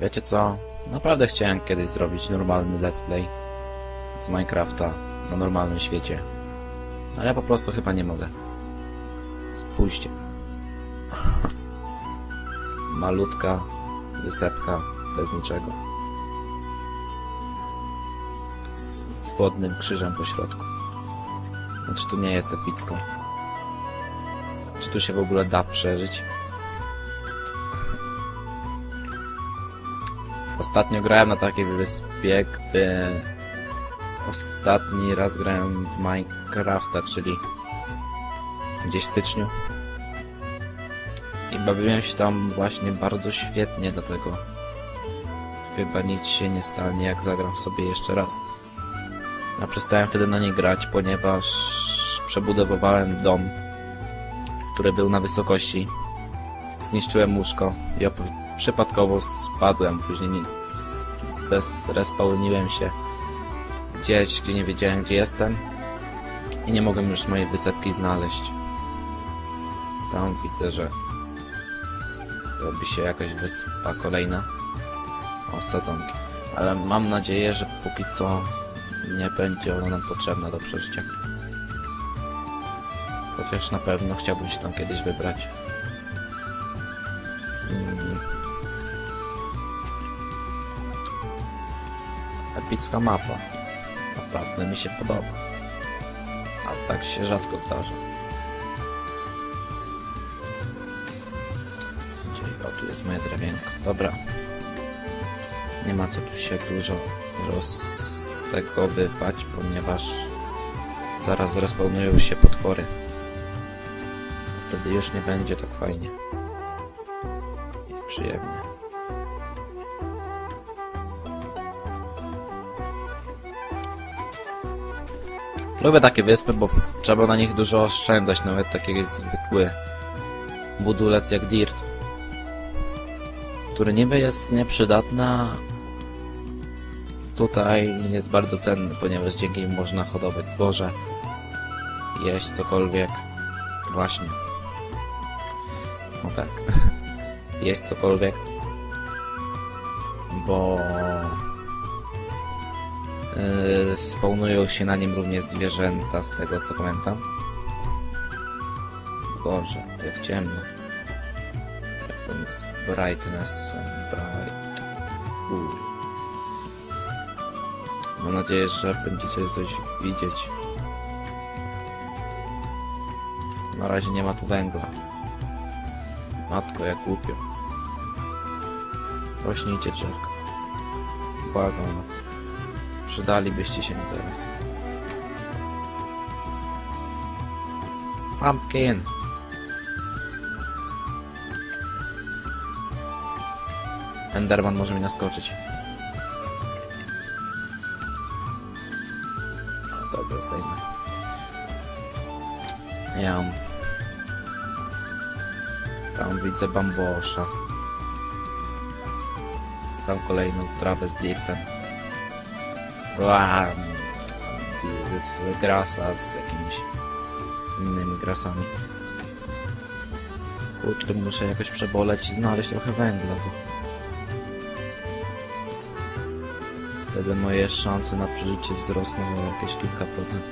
Wiecie co? Naprawdę chciałem kiedyś zrobić normalny let's play z Minecrafta na normalnym świecie. Ale ja po prostu chyba nie mogę. Spójrzcie. Malutka wysepka bez niczego. Z, z wodnym krzyżem po środku. Znaczy tu nie jest epicko. Czy tu się w ogóle da przeżyć? Ostatnio grałem na takiej wyspie, gdy ostatni raz grałem w Minecrafta, czyli gdzieś w styczniu. I bawiłem się tam właśnie bardzo świetnie, dlatego chyba nic się nie stanie, jak zagram sobie jeszcze raz. Ja przestałem wtedy na nie grać, ponieważ przebudowywałem dom, który był na wysokości. Zniszczyłem łóżko i przypadkowo spadłem. Później nie, zespałniłem się gdzieś, gdzie nie wiedziałem, gdzie jestem. I nie mogłem już mojej wysepki znaleźć. Tam widzę, że robi się jakaś wyspa kolejna. O, sadzonki. Ale mam nadzieję, że póki co nie będzie ona nam potrzebna do przeżycia. Chociaż na pewno chciałbym się tam kiedyś wybrać. Epicka mapa. Naprawdę mi się podoba. A tak się rzadko zdarza. Gdzie, o, tu jest moje drewienko. Dobra. Nie ma co tu się dużo roztegowywać, ponieważ zaraz respawnują się potwory. Wtedy już nie będzie tak fajnie. I przyjemnie. Lubię takie wyspy, bo trzeba na nich dużo oszczędzać, nawet taki zwykły budulec jak Dirt, który niby jest nieprzydatny, tutaj jest bardzo cenny, ponieważ dzięki nim można hodować zboże, jeść cokolwiek, właśnie. No tak, jeść cokolwiek, bo spawnują się na nim również zwierzęta, z tego co pamiętam. Boże, jak ciemno. Jak to jest brightness and bright. Uuu. Mam nadzieję, że będziecie coś widzieć. Na razie nie ma tu węgla. Matko, jak głupio. Rośnijcie drzewka. Błagam was. Przydalibyście się mi teraz. Pumpkin! Enderman może mi naskoczyć. A, Dobra, zdejmę. Ja. Tam widzę bambosza. Tam kolejną trawę z dirtem. Ty- grasa z jakimiś innymi grasami. Kurde, muszę jakoś przeboleć i znaleźć trochę węgla. Bo... Wtedy moje szanse na przeżycie wzrosną o jakieś kilka procent.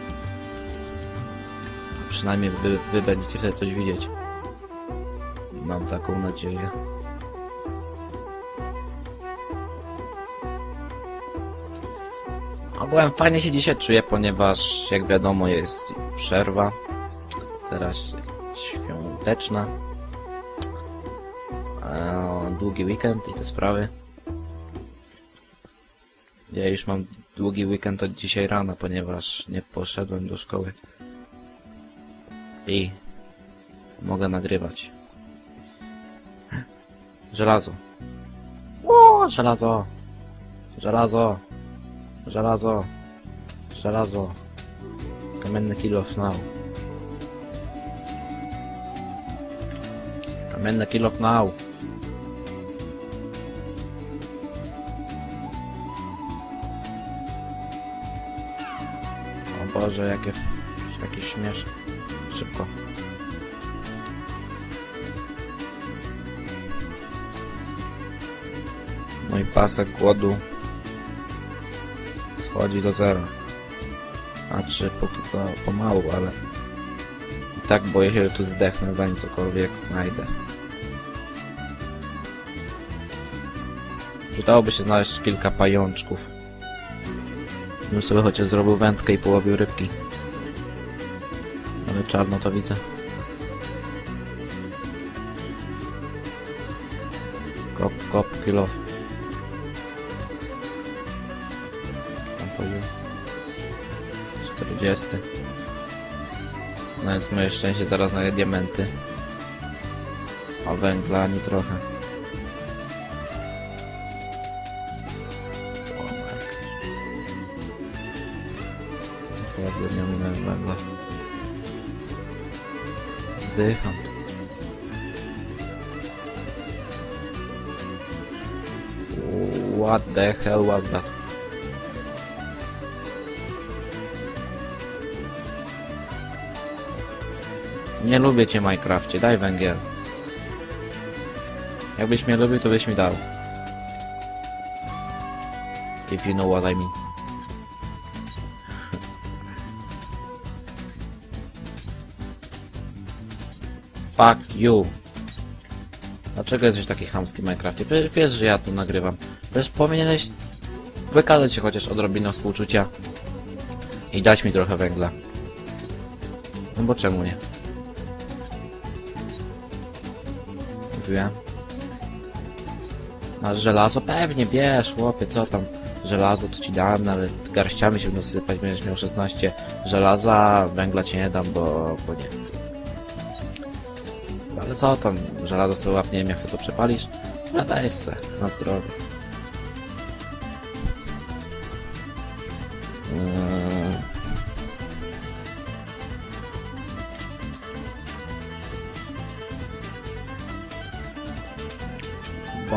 A przynajmniej wy, wy będziecie wtedy coś widzieć. Mam taką nadzieję. Ogółem fajnie się dzisiaj czuję, ponieważ jak wiadomo jest przerwa. Teraz świąteczna. Długi weekend i te sprawy. Ja już mam długi weekend od dzisiaj rana, ponieważ nie poszedłem do szkoły. I mogę nagrywać. Żelazo. O, żelazo. Żelazo. Żelazo. Żelazo. Kamienny kill of now. Kamienny kill of now. O Boże, jakie, jakie śmieszne. Szybko. Mój pasek głodu schodzi do zera. Znaczy, póki co pomału, ale i tak boję się, że tu zdechnę, zanim cokolwiek znajdę. Przydałoby się znaleźć kilka pajączków. Bym sobie chociaż zrobił wędkę i połowił rybki. Ale czarno to widzę. Kop, kop, kill off. Powiedział. 40. Znając moje szczęście, zaraz znajdę diamenty. A węgla ani trochę. Naprawdę nie minąłem węgla. Zdycham. What the hell was that? Nie lubię cię Minecrafcie, daj węgiel. Jakbyś mnie lubił, to byś mi dał. If you know what I mean. Fuck you. Dlaczego jesteś taki chamski w Minecrafcie? Przecież wiesz, że ja tu nagrywam. Przecież powinieneś wykazać się chociaż odrobiną współczucia i dać mi trochę węgla. No bo czemu nie? Mówiłem. A żelazo? Pewnie, bierz, chłopie, co tam? Żelazo to ci dam, nawet garściami się dosypać, będziesz miał 16 żelaza, węgla ci nie dam, bo, bo nie. Ale co tam, żelazo sobie łap, nie wiem jak sobie to przepalisz, ale weź se, na zdrowie. Mm.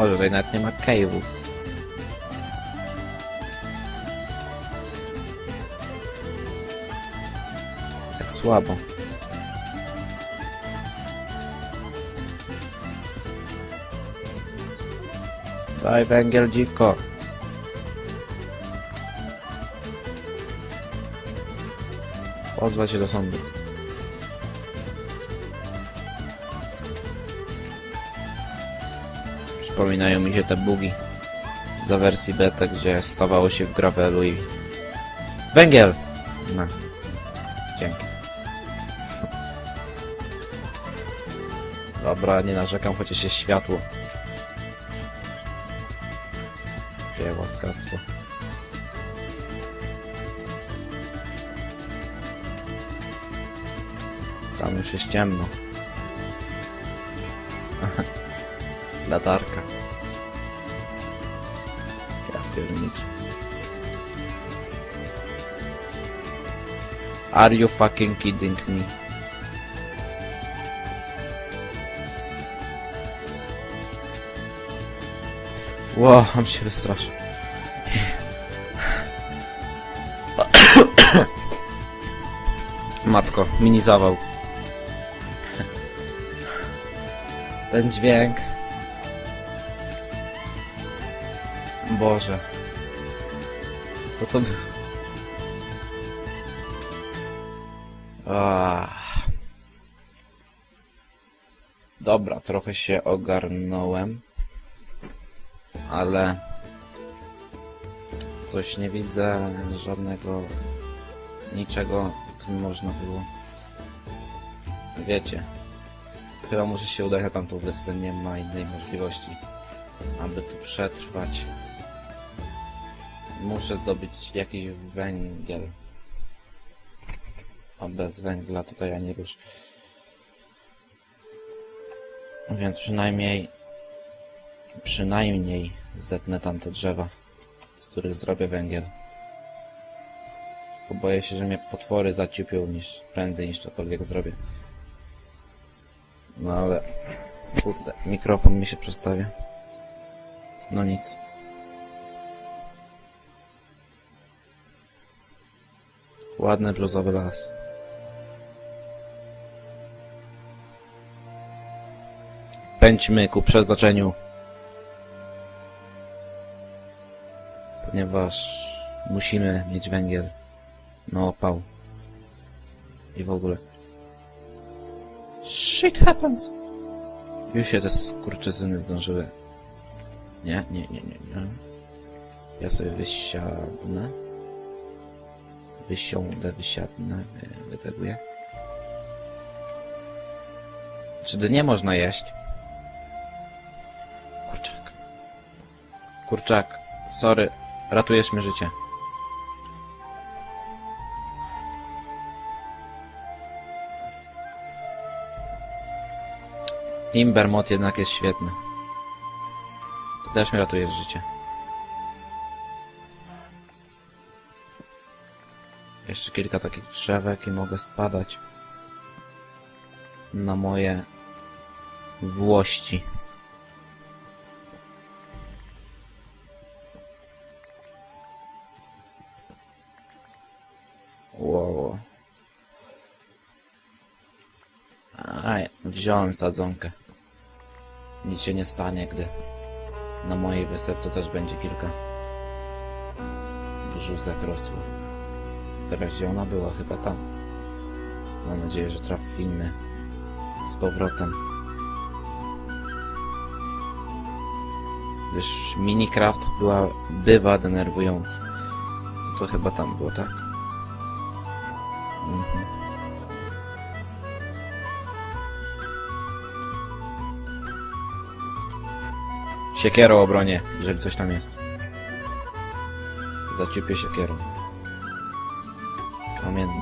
Boże, tutaj nawet nie ma cave'ów. Jak słabo. Daj węgiel, dziwko. Pozwać się do sądu. Przypominają mi się te bugi za wersji beta, gdzie stawało się w gravelu i... Węgiel! No. Dzięki. Dobra, nie narzekam, chociaż jest światło. Jakie łaskawstwo. Tam już jest ciemno. Latarka. Ja piernicie. Are you fucking kidding me? Ło, on się wystraszył. Matko, mini zawał. Ten dźwięk. Boże. Co to było? Ach. Dobra, trochę się ogarnąłem. Ale... Coś nie widzę, żadnego... Niczego, co można było... Wiecie. Chyba muszę się udać na tamtą wyspę, nie ma innej możliwości, aby tu przetrwać. Muszę zdobyć jakiś węgiel. A bez węgla tutaj ja nie rusz. Więc przynajmniej... Przynajmniej zetnę tamte drzewa, z których zrobię węgiel. Bo boję się, że mnie potwory zaciupią niż prędzej niż cokolwiek zrobię. No ale... Kurde, mikrofon mi się przestawia. No nic. Ładny brzozowy las. Pędźmy ku przeznaczeniu. ponieważ musimy mieć węgiel na opał i w ogóle. Shit happens! Już się te skurczyzyny zdążyły. Nie, nie, nie, nie, nie. Ja sobie wysiadnę. Wysiądę, wysiadnę, wy- wyteguję. Czy nie można jeść? Kurczak. Kurczak, sorry, ratujesz mi życie. Imbermot jednak jest świetny. Ty też mi ratujesz życie. Jeszcze kilka takich drzewek i mogę spadać na moje włości. Wow. Aj, wziąłem sadzonkę. Nic się nie stanie, gdy na mojej wysepce też będzie kilka brzusek rosło. Teraz gdzie ona była? Chyba tam. Mam nadzieję, że trafimy z powrotem. Wiesz, Minecraft była, bywa denerwujący. To chyba tam było, tak? Mhm. Siekierą obronie, jeżeli coś tam jest. Zaciupię siekierą. Kamienną,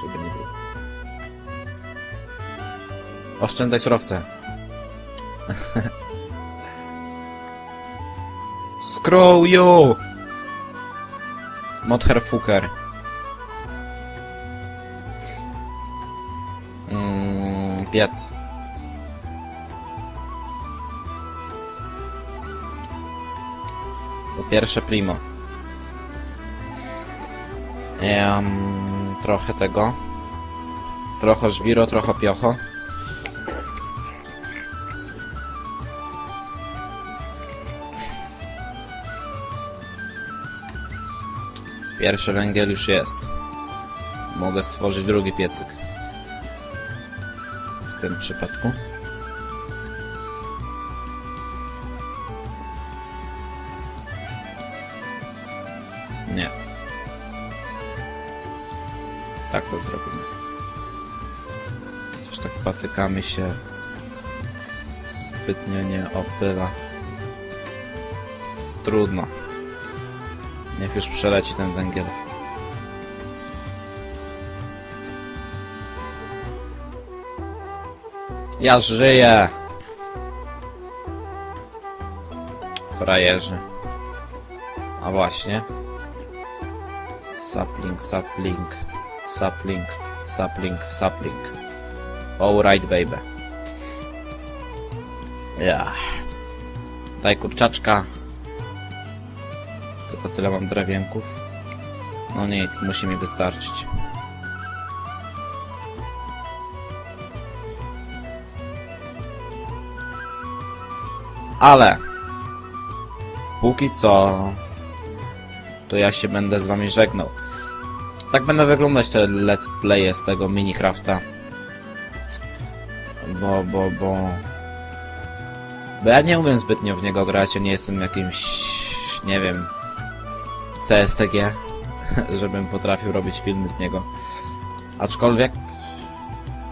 żeby nie było. Oszczędzaj surowce. Scroll you! Motherfucker. Mm, piec. Po pierwsze primo. Em, trochę tego. Trochę żwiro, trochę piocho. Pierwszy węgiel już jest. Mogę stworzyć drugi piecyk. W tym przypadku. Nie. Tak to zrobimy. Chociaż tak patykami się zbytnio nie opyla. Trudno. Niech już przeleci ten węgiel. Ja żyję! Frajerzy. A właśnie. Sapling, sapling, sapling, sapling, sapling. Alright, baby. Ja. Daj kurczaczka. Tylko tyle mam drewienków. No nic, musi mi wystarczyć. Ale póki co to ja się będę z wami żegnał. Tak będą wyglądać te let's playe z tego Minecrafta. Bo, bo, bo... Bo ja nie umiem zbytnio w niego grać, ja nie jestem jakimś, nie wiem, CSTG, żebym potrafił robić filmy z niego. Aczkolwiek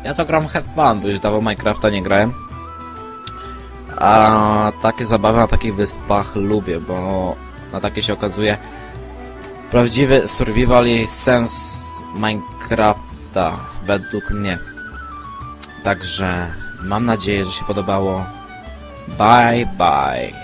ja to gram have fun, bo już dawno Minecrafta nie grałem. A takie zabawy na takich wyspach lubię, bo na takie się okazuje prawdziwy survival i sens Minecrafta według mnie. Także mam nadzieję, że się podobało. Bye bye.